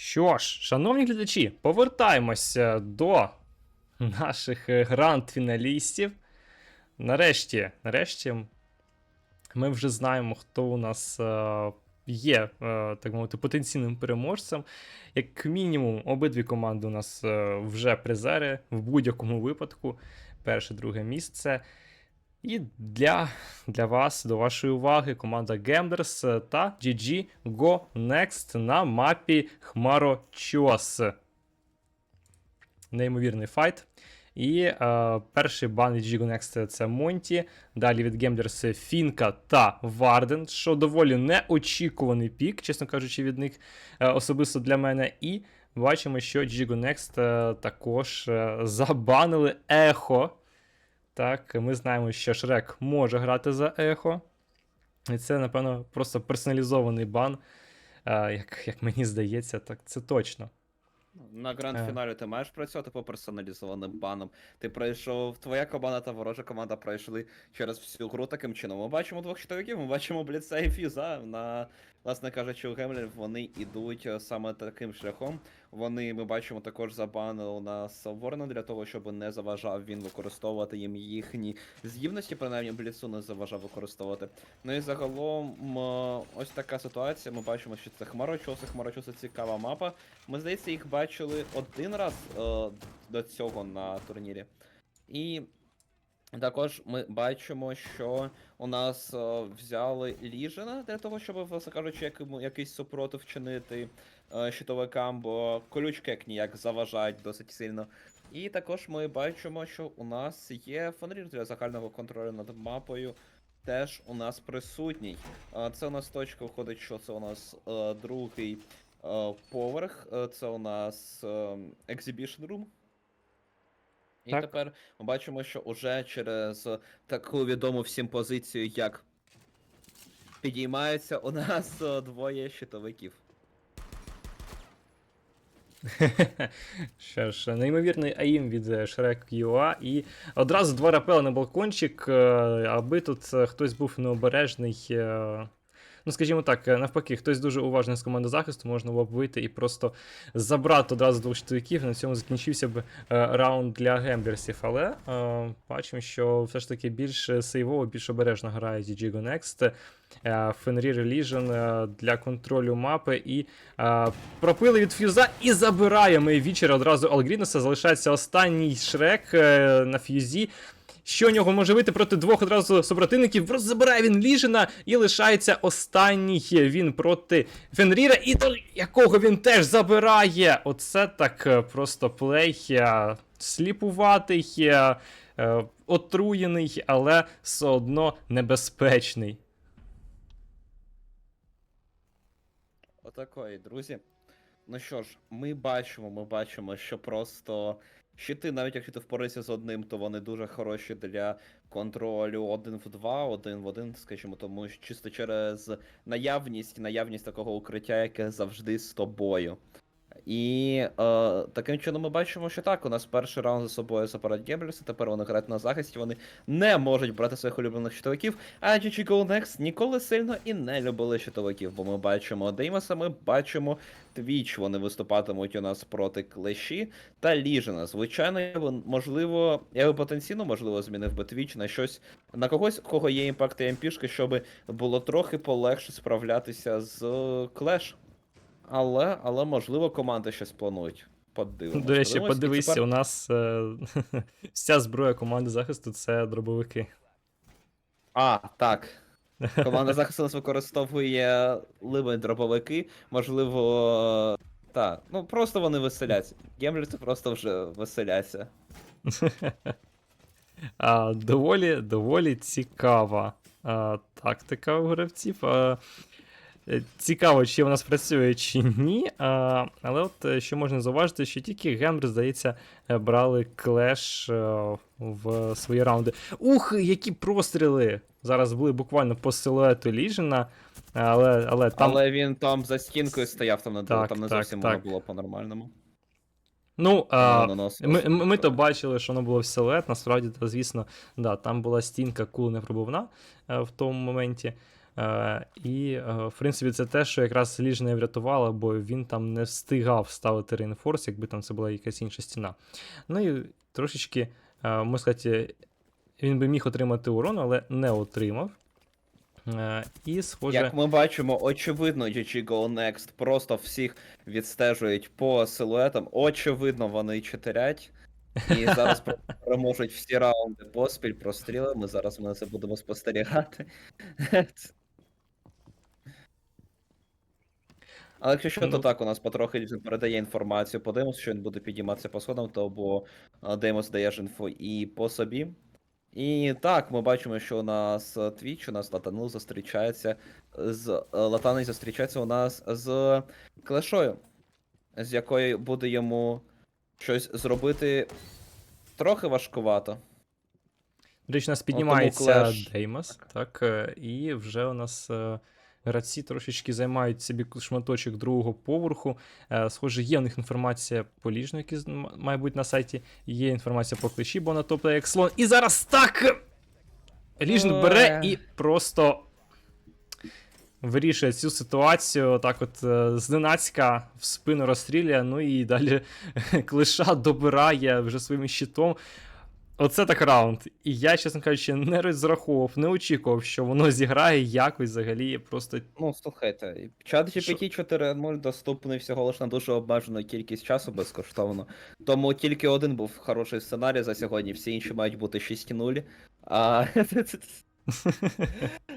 Що ж, шановні глядачі, повертаємося до наших е, гранд-фіналістів. Нарешті, нарешті, ми вже знаємо, хто у нас е, є, е, так мовити, потенційним переможцем. Як мінімум, обидві команди у нас вже призери в будь-якому випадку. Перше, друге місце. І для, для вас, до вашої уваги, команда Gamblers та GG Go Next на мапі Хмарочос. Неймовірний файт. І е, перший бан від GG Next це Монті. Далі від Gamblers Фінка та Варден, що доволі неочікуваний пік, чесно кажучи, від них е, особисто для мене. І бачимо, що GG Next е, також е, забанили ехо. Так, ми знаємо, що Шрек може грати за ехо. І це, напевно, просто персоналізований бан. Як, як мені здається, так це точно. На гранд-фіналі ти маєш працювати по персоналізованим банам. Ти пройшов, твоя команда та ворожа команда пройшли через всю гру таким чином. Ми бачимо двох чоловіків, ми бачимо Бліца і Фіза. На, власне кажучи, у Гемлерів вони йдуть е, саме таким шляхом. Вони, ми бачимо, також забанили у нас Ворона для того, щоб не заважав він використовувати їм їхні здібності, принаймні Бліцу не заважав використовувати. Ну і загалом ось така ситуація. Ми бачимо, що це Хмарочоси. Хмарочоси цікава мапа. Ми, здається, їх бачили один раз е, до цього на турнірі. І також ми бачимо, що у нас е, взяли Ліжена для того, щоб, власне кажучи, як, якийсь супротив чинити щитовикам, бо колючки як ніяк заважають досить сильно. І також ми бачимо, що у нас є фонрір для загального контролю над мапою. Теж у нас присутній. Е, Це у нас точка виходить, що це у нас е, другий е, поверх. Е, Це у нас е, Exhibition Room. І Так. тепер ми бачимо, що уже через таку відому всім позицію, як підіймаються у нас е, двоє щитовиків. Що ж, неймовірний аїм від Шрек Юа І одразу два рапели на балкончик, е, аби тут е, хтось був необережний. Ну, скажімо так, е, навпаки, хтось дуже уважний з команди захисту, можна було б вийти і просто забрати одразу двох штовиків. На цьому закінчився б е, раунд для гемберсів. Але е, бачимо, що все ж таки більш сейвово, більш обережно грає GG Go Next. Fenrir Legion е, для контролю мапи і е, пропили від фюза і забирає ми вічер одразу Алгрінуса. Залишається останній шрек на фюзі. Що у нього може вийти проти двох одразу супротивників? Забирає він Ліжена і лишається останній він проти Фенріра, і до якого він теж забирає. Оце так е, просто плей. е, Сліпуватий, е, отруєний, але все одно небезпечний. Отакої, друзі. Ну що ж, ми бачимо, ми бачимо, що просто щити, навіть якщо ти впорився з одним, то вони дуже хороші для контролю один в два, один в один, скажімо, тому чисто через наявність, наявність такого укриття, яке завжди з тобою. І е, таким чином ми бачимо, що так, у нас перший раунд за собою забирають Гемблерси, тепер вони грають на захисті, вони не можуть брати своїх улюблених щитовиків, а GG Go Next ніколи сильно і не любили щитовиків, бо ми бачимо Деймоса, ми бачимо Твіч, вони виступатимуть у нас проти Клеші та Ліжена. Звичайно, я би, можливо, я би потенційно, можливо, змінив би Твіч на щось, на когось, у кого є імпакт і МПшки, щоб було трохи полегше справлятися з Клеш. Але, але можливо, команди щось планують. Подивимось. До речі, подивимось. Подивися, тепер- у нас е, вся зброя команди захисту це дробовики. А, так. Команда захисту нас використовує либо дробовики, можливо. Так, ну просто вони веселяться. Гемлерці просто вже веселяться. А, доволі, доволі цікава а, тактика у гравців. А, е, цікаво, чи вона спрацює чи ні. А, але от е, що можна зауважити, що тільки Гембр, здається, е, брали клеш е, в свої раунди. Ух, які простріли! Зараз були буквально по силуету Ліжена, але, але там. Але він там за стінкою стояв, там не, Так, там не так, зовсім так. можна було по-нормальному. Ну, а, ми, ми, ми то бачили, що воно було в силует, насправді, то, звісно, да, там була стінка кул непробувна е, в тому моменті. Е, і, е, в принципі, це те, що якраз Ліж не врятувало, бо він там не встигав ставити реінфорс, якби там це була якась інша стіна. Ну і трошечки, е, можна сказати, він би міг отримати урон, але не отримав. І, схоже, Як ми бачимо, очевидно, GG Go Next просто всіх відстежують по силуетам. Очевидно, вони читерять. І зараз переможуть всі раунди поспіль прострілами. Зараз ми на це будемо спостерігати. Але якщо що, то так, у нас потрохи передає інформацію. Подивимося, що він буде підійматися по сходам, то бо а, Деймос дає ж інфо і по собі. І так, ми бачимо, що у нас е, Twitch, у нас Латанул зустрічається з е, Латаний зустрічається у нас з Клешою, з якою буде йому щось зробити трохи важкувато. До речі, у нас піднімається Деймос, так, е, і вже у нас е, гравці трошечки займають собі шматочок другого поверху. Е, Схоже, є у них інформація по ліжну, які має бути на сайті. Є інформація по клиші, бо на топ як слон. І зараз так! Ліжн бере і просто вирішує цю ситуацію. Так, от е, зненацька в спину розстрілює, ну і далі клиша добирає вже своїм щитом. Оце так раунд. І я, чесно кажучи, не розраховував, не очікував, що воно зіграє якось взагалі. Просто Ну, слухайте, чат GPT 4.0 доступний всього лише на дуже обмежену кількість часу безкоштовно. Тому тільки один був хороший сценарій за сьогодні, всі інші мають бути 6.0. А...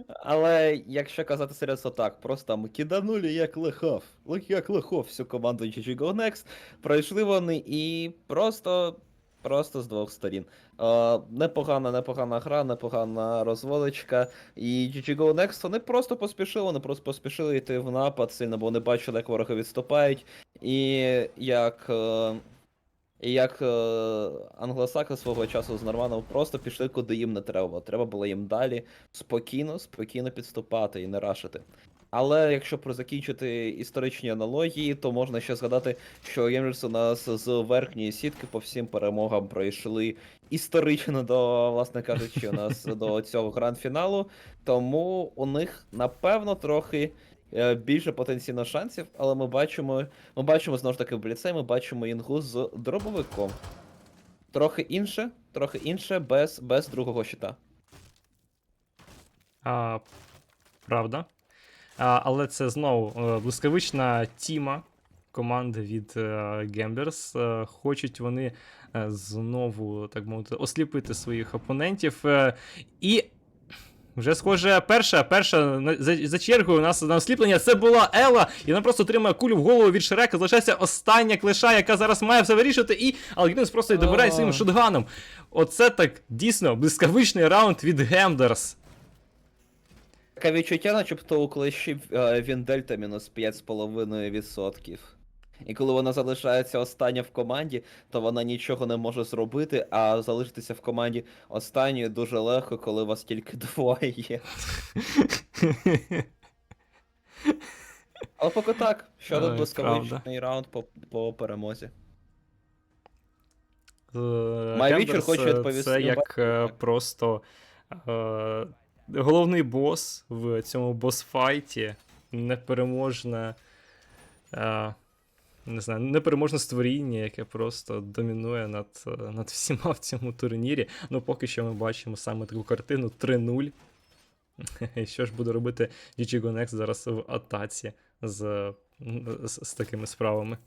Але якщо казати серйозно так, просто там киданули як лихав, як лихов всю команду GG Go Next, пройшли вони і просто. Просто з двох сторін. Е, непогана, непогана гра, непогана розводочка. І GG Go Next вони просто поспішили, вони просто поспішили йти в напад сильно, бо вони бачили, як вороги відступають. І як. Е, як е, англосаки свого часу з Норманом просто пішли, куди їм не треба. Треба було їм далі спокійно, спокійно підступати і не рашити. Але якщо про закінчити історичні аналогії, то можна ще згадати, що Геймерс у нас з верхньої сітки по всім перемогам пройшли історично до, власне кажучи, у нас до цього гранд-фіналу. Тому у них, напевно, трохи е, більше потенційно шансів, але ми бачимо, ми бачимо знову ж таки в бліце, ми бачимо інгу з дробовиком. Трохи інше, трохи інше, без, без другого щита. А, правда. Але це знову е, блискавична тіма команди від Gamblers. Е, Хочуть вони е, знову, так мовити, осліпити своїх опонентів. Е, І вже схоже, перша, перша за, за чергою у нас на осліплення це була Ела, і вона просто отримує кулю в голову від Шрека. Залишається остання клиша, яка зараз має все вирішити, і Алгінус просто й добирає своїм шотганом. Оце так дійсно блискавичний раунд від Гемдерс. Таке відчуття, начебто у клещі е, він дельта мінус 5,5%. І коли вона залишається остання в команді, то вона нічого не може зробити, а залишитися в команді останньою дуже легко, коли вас тільки двоє. Але поки так, що Ой, тут блискавичний раунд по, по перемозі. Майвічер Гемдерс, хоче е, відповісти Це на як е, просто е, головний бос в цьому босфайті. Непереможне. Е, не знаю, непереможне створіння, яке просто домінує над, е, над всіма в цьому турнірі. Ну, поки що ми бачимо саме таку картину 3-0. І що ж буде робити GG Go Next зараз в атаці з, з, з такими справами?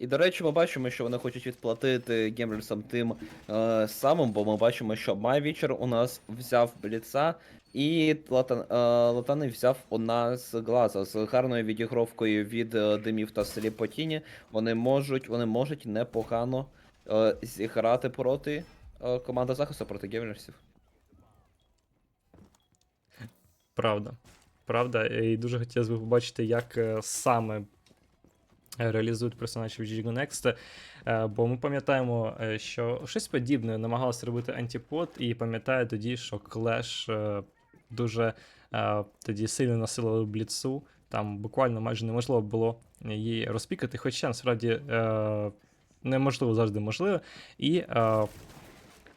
І до речі, ми бачимо, що вони хочуть відплатити геймерсам тим е, самим, бо ми бачимо, що Майвічер у нас взяв бліца, і Латан, е, Латани взяв у нас глаза з гарною відігровкою від е, димів та сліпотіні. Вони можуть, вони можуть непогано е, зіграти проти е, команди захисту проти геймерсів. Правда. Правда, і дуже хотілося б побачити, як е, саме реалізують персонажів GG Next. Е, Бо ми пам'ятаємо, е, що щось подібне намагалося робити антіпод, і пам'ятаю тоді, що е, дуже е, тоді сильно насилили бліцу. Там буквально майже неможливо було її розпікати, хоча насправді неможливо завжди можливо. І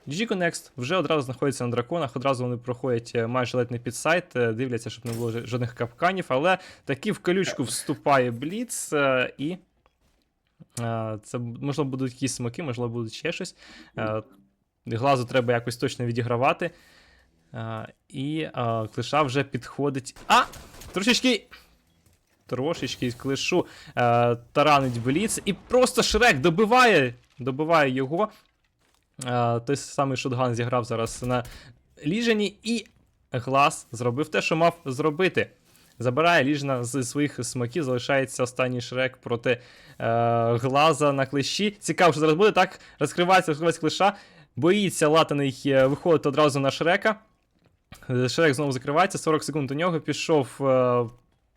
GG Connect вже одразу знаходиться на драконах, одразу вони проходять е, майже ледь не під сайт, е, дивляться, щоб не було жодних капканів, але таки в колючку вступає Бліц, е, і це можливо будуть якісь смоки, можливо, будуть ще щось. Глазу треба якось точно відігравати. І клиша вже підходить. А! Трошечки. Трошечки клишу таранить Бліц, і просто Шрек добиває, добиває його. Е, той самий шотган зіграв зараз на ліжені, і глаз зробив те, що мав зробити. Забирає ліжна з своїх смаків, залишається останній шрек проти е, глаза на клещі. Цікаво, що зараз буде так. Розкривається, розкривається клиша. Боїться латаний е, виходити одразу на шрека. Е, Шрек знову закривається, 40 секунд у нього. Пішов е,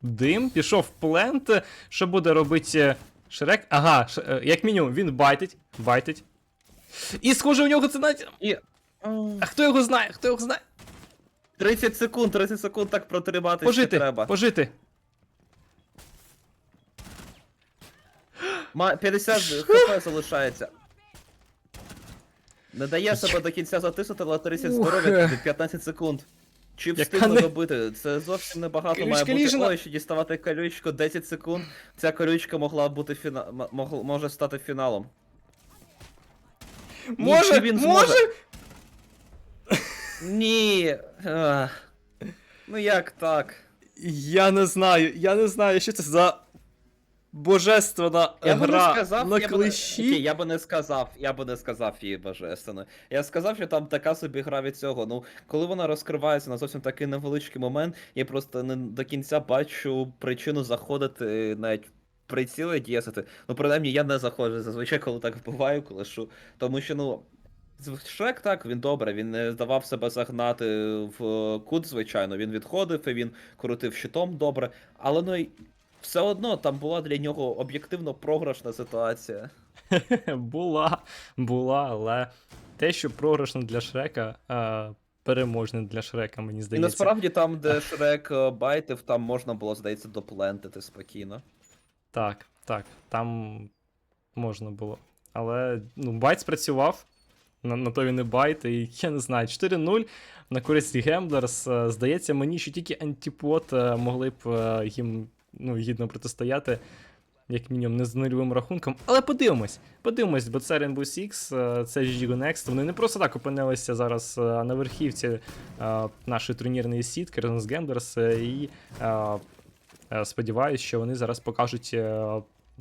дим, пішов плент. Що буде робити Шрек? Ага, ш, е, як мінімум, він байтить. Байтить. І схоже, у нього це навіть. І... А хто його знає? Хто його знає? 30 секунд, 30 секунд так протримати ще Пожити, треба. пожити. Ма 50 хп залишається. Не дає себе до кінця затиснути, але 30 Ух. здоров'я, 15 секунд. Чи Яка встигне не- добити? Це зовсім небагато має Колючка бути. ліжена. Ой, ще діставати колючку 10 секунд. Ця колючка могла бути фіна... м- мог... може стати фіналом. Може, він зможе? може? Ні. Ну як так? Я не знаю, я не знаю, що це за божественна Я би не гра сказав, на я би не... клещі. Окей, я би не сказав, я би не сказав її божественно. Я сказав, що там така собі гра від цього. Ну, коли вона розкривається на зовсім такий невеличкий момент, я просто не до кінця бачу причину заходити навіть. Приціли діясити. Ну, принаймні, я не заходжу зазвичай, коли так вбиваю клешу. Тому що, ну. Шрек так, він добре, він не здавав себе загнати в кут, звичайно. Він відходив і він крутив щитом добре. Але ну все одно там була для нього об'єктивно програшна ситуація. була, була, але те, що програшно для Шрека, е, переможне для Шрека, мені І здається. насправді там, де Шрек е, байтив, там можна було, здається, доплентити спокійно. Так, так, там можна було. Але ну, байт спрацював. На, на то він і байт, і я не знаю, 4-0 на користь Гемблерс. Е, Здається, мені, що тільки антипод е, могли б е, їм ну, гідно протистояти, як мінімум, не з нульовим рахунком. Але подивимось, подивимось, бо це Rainbow Six, це GG Next. Вони не просто так опинилися зараз на верхівці нашої турнірної сітки разом з Гемблерс. І Сподіваюсь, що вони зараз покажуть е,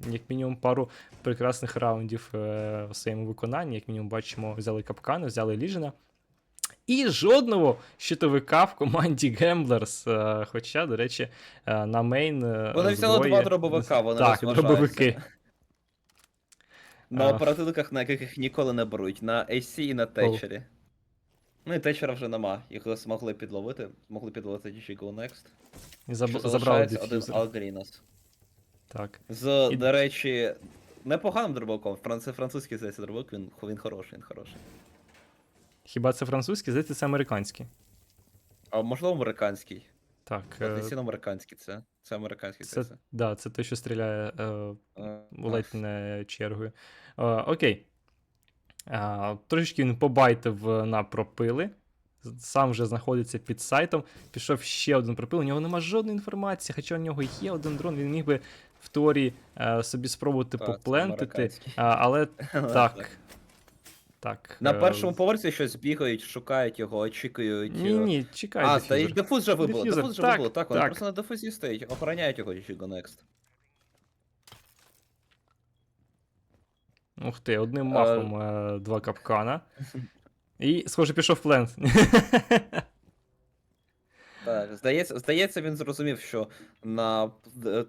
як мінімум пару прекрасних раундів е, в своєму виконанні. Як мінімум, бачимо, взяли капкани, взяли ліжена. І жодного щитовика в команді Gamblers. е, Хоча, до речі, е, на мейн. е, Вони взяли зброї- два дробовика, вони Так, дробовики. На оперативниках, на яких їх ніколи не беруть, на AC і на Тетчері. Ну і Тетчера вже нема. Їх змогли підловити. Змогли підловити GG Go Next. І заб- Що забрали залишається один. Алгрінос. Так. З, І- до речі, непоганим дробовиком. Франц... Французький здається дробовик, він, він хороший, він хороший. Хіба це французький? Здається, це американський. А можливо американський. Так. е, Офіційно американський це. Це американський Це, це. да, це той, що стріляє е, Е, ледь не чергою. Е, окей. А, трошечки він побайтив е, на пропили. Сам вже знаходиться під сайтом. Пішов ще один пропил. У нього нема жодної інформації, хоча у нього є один дрон, він міг би в теорії е, собі спробувати Так, поплентити. А, але так. Так. На е, першому поверсі щось бігають, шукають його, очікують. Ні, е, ні, чекай. А, стоїть дефуз вже вибило, дефуз вже так, вибило, так, вони просто на дефузі стоять, охороняють його GG Go Next. Ух ти, одним Е, махом е, два капкана. І, схоже, пішов плент. Так, здається, здається, він зрозумів, що на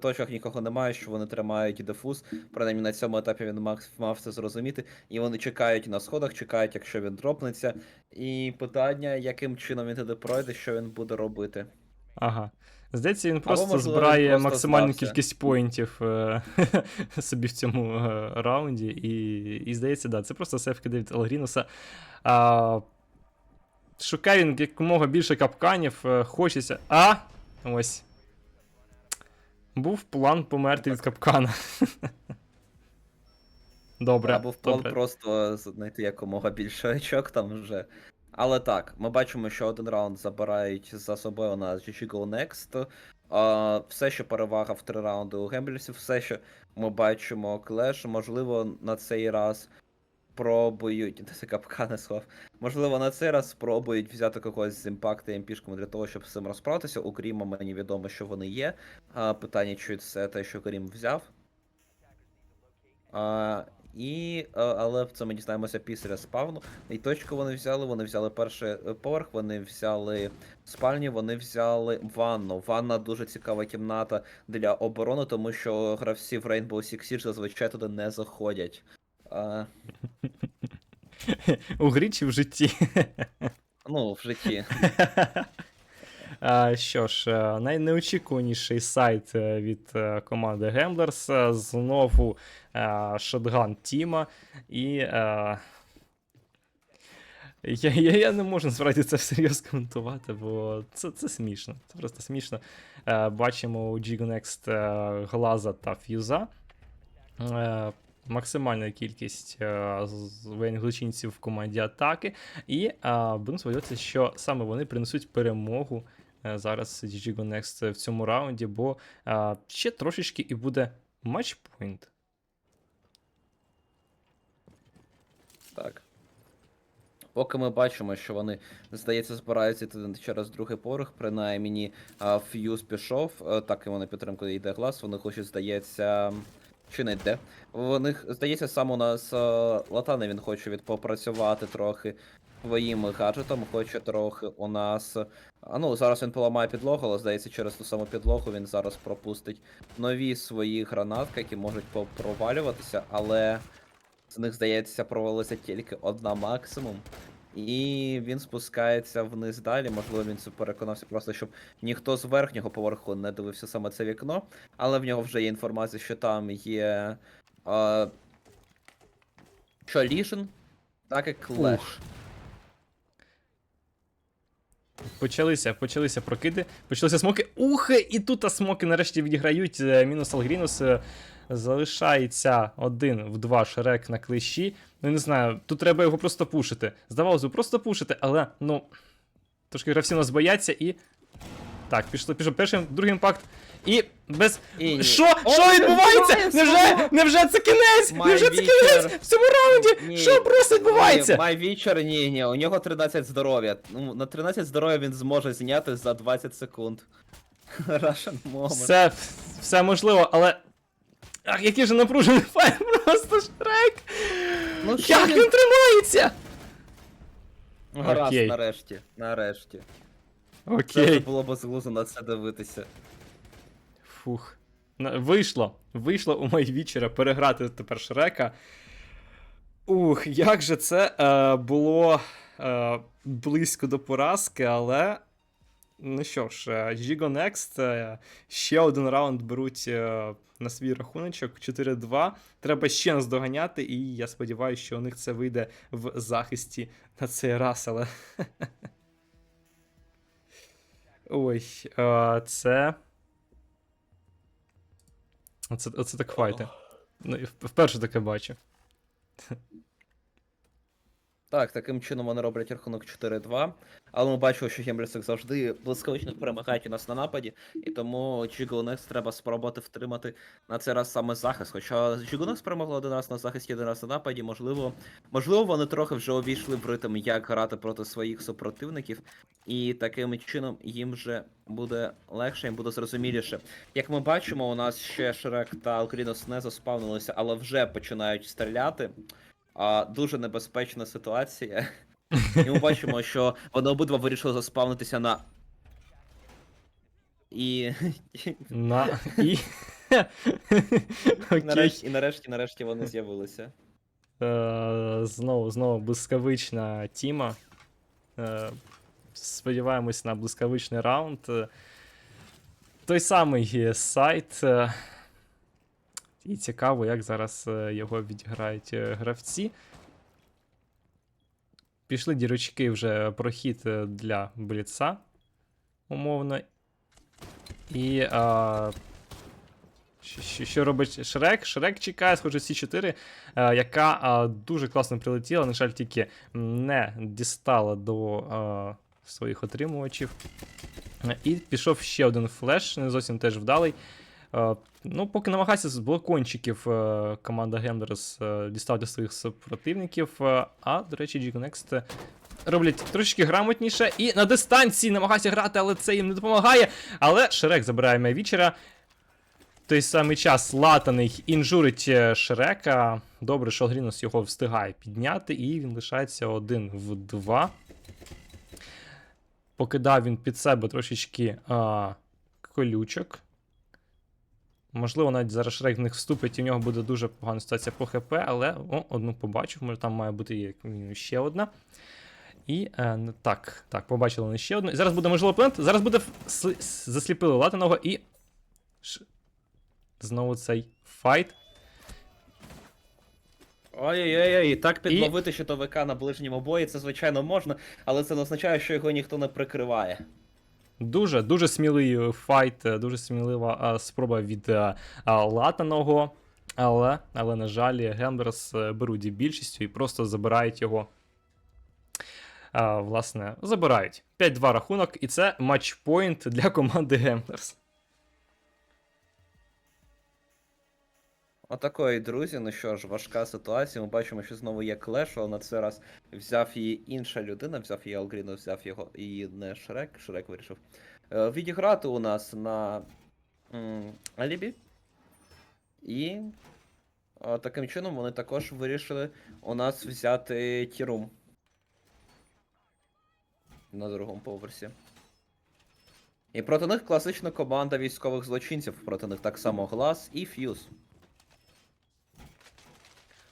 точках нікого немає, що вони тримають дефуз. Принаймні на цьому етапі він мав, мав це зрозуміти. І вони чекають на сходах, чекають, якщо він дропнеться. І питання, яким чином він туди пройде, що він буде робити. Ага. Здається, він просто можливо, він збирає просто максимальну здався. кількість поінтів е, собі в цьому е, раунді. І, і здається, да, це просто сефки від Алгрінуса. А, шукає він якомога більше капканів, е, хочеться. А! Ось. Був план померти від капкана. Добре. Та, був план добре. просто знайти якомога більше очок там вже. Але так, ми бачимо, що один раунд забирають за собою на GG Go Next. А, все, що перевага в три раунди у Гемблісів, все, що ми бачимо Клеш, можливо, на цей раз пробують. Це капкани схов. Можливо, на цей раз спробують взяти когось з імпакта і імпішками для того, щоб з цим розправитися. У мені відомо, що вони є. А, питання, чи це те, що Грім взяв. А, і, але це ми дізнаємося після спавну. І точку вони взяли, вони взяли перший е, поверх, вони взяли спальню, вони взяли ванну. Ванна дуже цікава кімната для оборони, тому що гравці в Rainbow Six Siege зазвичай туди не заходять. А, У грі чи в житті. ну, в житті. А, Що ж, е, найнеочікуваніший сайт е, від е, команди Gamblers. е, Знову шотган Тіма. І. е, Я, я, я не можу насправді це всерйоз коментувати, бо це, це смішно. Це просто смішно. Е, Бачимо у Gigonext е, Глаза та Ф'юза. Е, Максимальна кількість е, воєнних в команді атаки. І е, будемо сподіватися, що саме вони принесуть перемогу е, зараз GG Go Next в цьому раунді, бо ще трошечки і буде матчпойнт. Так. Поки ми бачимо, що вони, здається, збираються йти через другий поверх, принаймні а, Фьюз пішов, так і вони підтримку йде глас, вони хочуть, здається. Чи не йде? У них, здається, сам у нас е, Латани він хоче від попрацювати трохи своїм гаджетом, хоче трохи у нас. А ну, зараз він поламає підлогу, але здається, через ту саму підлогу він зараз пропустить нові свої гранатки, які можуть попровалюватися, але з них, здається, провалилася тільки одна максимум. І він спускається вниз далі. Можливо, він це переконався просто, щоб ніхто з верхнього поверху не дивився саме це вікно. Але в нього вже є інформація, що там є. А... Що Лішен, так і Клеш. Ух. Почалися, почалися прокиди, почалися смоки. Ух, і тут а смоки нарешті відіграють. е, Мінус Алгрінус. Залишається один в два шрек на клещі. Ну, не знаю, тут треба його просто пушити. Здавалося, б, просто пушити, але ну. Трошки гравці нас бояться і. Так, пішло, пішов перший, другий імпакт. І без. І. Що? О, Що відбувається? Невже? Невже це кінець? My Невже це кінець? В цьому раунді? Ні. Що просто відбувається? Май вічер, ні, ні, у нього 13 здоров'я. Ну, на 13 здоров'я він зможе зняти за 20 секунд. Russian moment. Все, все можливо, але. Ах, який же напружений файт, просто шрек! Ну, що Як він- він тримається? Гаразд, Окей. нарешті, нарешті. Це вже Окей. було безглуздо на це дивитися. Фух. На- Вийшло. Вийшло у мої вічера переграти тепер Шрека. Ух, як же це е, було е, близько до поразки, але. Ну що ж, е, Gigo Next е, ще один раунд беруть е, на свій рахуночок 4-2. Треба ще нас доганяти, і я сподіваюся, що у них це вийде в захисті на цей раз, але. Ой, це. Оце, оце так файти. Ну, вперше таке бачу. Так, таким чином вони роблять рахунок 4-2. Але ми бачимо, що Гемблісик завжди блискавично перемагають у нас на нападі, і тому Gigonets треба спробувати втримати на цей раз саме захист. Хоча Gigonets перемогли один раз на захисті, один раз на нападі, можливо, можливо, вони трохи вже увійшли в ритм, як грати проти своїх супротивників, і таким чином їм вже буде легше, їм буде зрозуміліше. Як ми бачимо, у нас ще Шрек та Алкрінос не заспавнилися, але вже починають стріляти. А, дуже небезпечна ситуація. І ми бачимо, що вони обидва вирішили заспавнитися на. І. На і. Окей. нарешті, і нарешті, нарешті вони з'явилися. Е, Знову, знову блискавична тіма. Е, Сподіваємось на блискавичний раунд. Е, Той самий е, сайт. І цікаво, як зараз е, його відіграють е, гравці. Пішли дірочки вже прохід е, для бліца, умовно. І а, Що, що, робить Шрек? Шрек чекає, схоже, Сі4, е, яка е, дуже класно прилетіла. На жаль, тільки не дістала до е, своїх отримувачів. І пішов ще один флеш, не зовсім теж вдалий. Е, ну, поки намагається з блокончиків е, команда Гендерс е, дістати своїх супротивників. а, до речі, G-Next роблять трошечки грамотніше і на дистанції намагаються грати, але це їм не допомагає. Але Шрек забирає Мейвічера. Той самий час латаний інжурить Шрека. Добре, що Грінос його встигає підняти, і він лишається один в два. Покидав він під себе трошечки а, колючок. Можливо, навіть зараз Шрек в них вступить, і в нього буде дуже погана ситуація по ХП, але о, одну побачив, може там має бути як мінімум ще одна. І е, так, так, побачили вони ще одну. І зараз буде можливо плент. Зараз буде засліпили латаного і. Ш... Знову цей файт. Ой-ой-ой, так підловити щитовика на ближньому бої, це звичайно можна, але це не означає, що його ніхто не прикриває. Дуже дуже сміливий е, файт, е, дуже смілива а, спроба від а, а, латаного. Але, але, на жаль, Гендерс е, беруть більшістю і просто забирають його. А, власне, забирають. 5-2 рахунок, і це матчпойнт для команди Гендерс. Отакої, друзі, ну що ж, важка ситуація. Ми бачимо, що знову є клеш, але на цей раз взяв її інша людина, взяв її Алгріно, взяв його і не Шрек. Шрек вирішив. Е, відіграти у нас на м, Алібі. І е, таким чином вони також вирішили у нас взяти Тірум. На другому поверсі. І проти них класична команда військових злочинців. Проти них так само Глас і Фьюз.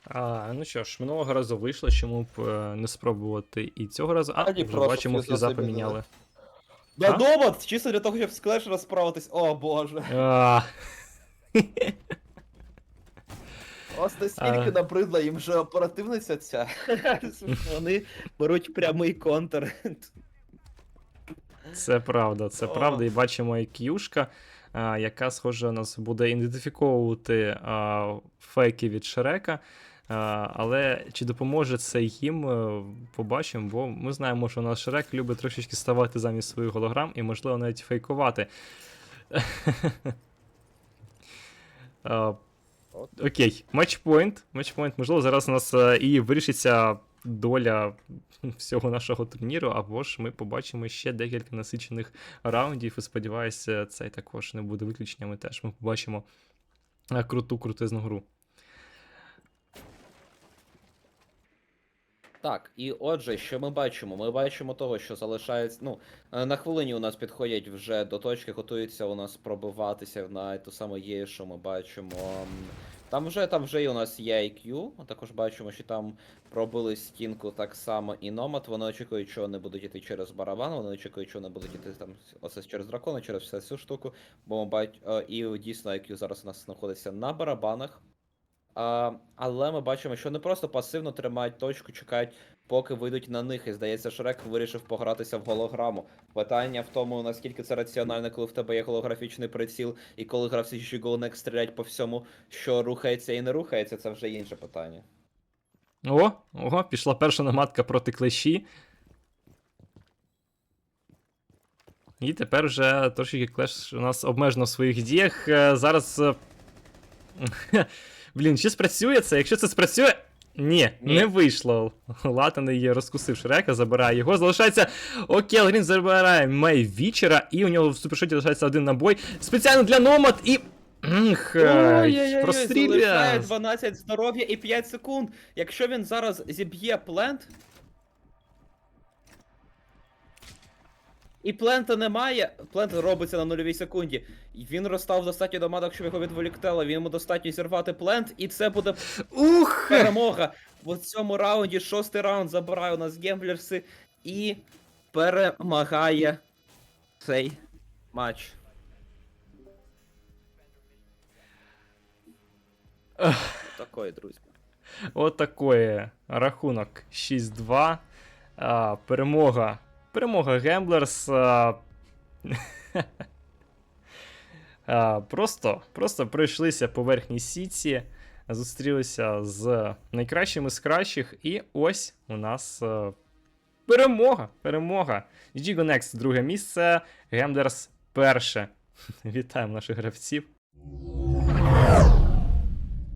А, ну що ж, минулого разу вийшло, чому б е, не спробувати і цього разу. А, Тоді вже просто бачимо, фіза фіза замінили. поміняли. Да А? дома, чисто для того, щоб з Клеш розправитись. О боже. А, Ось настільки А. набридла їм вже оперативниця ця. Вони беруть прямий контр. Це правда, це О. правда. І бачимо і к'юшка, а, яка, схоже, нас буде ідентифіковувати а, фейки від Шрека. А, але чи допоможе це їм, е, побачимо, бо ми знаємо, що наш Шрек любить трошечки ставати замість своїх голограм і, можливо, навіть фейкувати. Окей, матчпойнт. Матчпойнт. Можливо, зараз у нас е, і вирішиться доля всього нашого турніру, або ж ми побачимо ще декілька насичених раундів. І сподіваюся, цей також не буде виключенням. І теж ми побачимо е, круту крутизну гру. Так, і отже, що ми бачимо? Ми бачимо того, що залишається. Ну, е, на хвилині у нас підходять вже до точки, готуються у нас пробиватися на ту саму є, що ми бачимо. Там вже там вже і у нас є IQ, також бачимо, що там пробили стінку так само і Номад. Вони очікують, що вони будуть йти через барабан, вони очікують, що вони будуть йти там оце через дракона, через всю цю штуку. Бо ми бач... е, і дійсно IQ зараз у нас знаходиться на барабанах. А, але ми бачимо, що не просто пасивно тримають точку, чекають, поки вийдуть на них. І здається, Шрек вирішив погратися в голограму. Питання в тому, наскільки це раціонально, коли в тебе є голографічний приціл, і коли гравці Голнек стрілять по всьому, що рухається і не рухається, це вже інше питання. О, ого, пішла перша наматка проти клеші. І тепер вже трошки клеш у нас обмежено в своїх діях. Е, Зараз. Блін, чи спрацює це? Якщо це спрацює. Ні, Ні. не вийшло. Латаний розкусив Шрека, забирає його. Залишається. Окел Грін забирає Мей Вічера, і у нього в супершоті залишається один набой. Спеціально для Номад і. Простріляє. 12 здоров'я і 5 секунд. Якщо він зараз зіб'є плент. І плента немає. Плент робиться на нульовій секунді. І Він розстав достатньо домадок, щоб його відволікти, але він йому достатньо зірвати плент, і це буде Ух! перемога. В цьому раунді шостий раунд забирає у нас гемблерси і перемагає цей матч. Такої, друзі. От такої рахунок 6-2. А, перемога. Перемога Гемблерс. А, А, просто, просто пройшлися по верхній сітці, зустрілися з найкращими з кращих, і ось у нас е, перемога. Перемога. GG Next друге місце, Гемдерс перше. Вітаємо наших гравців.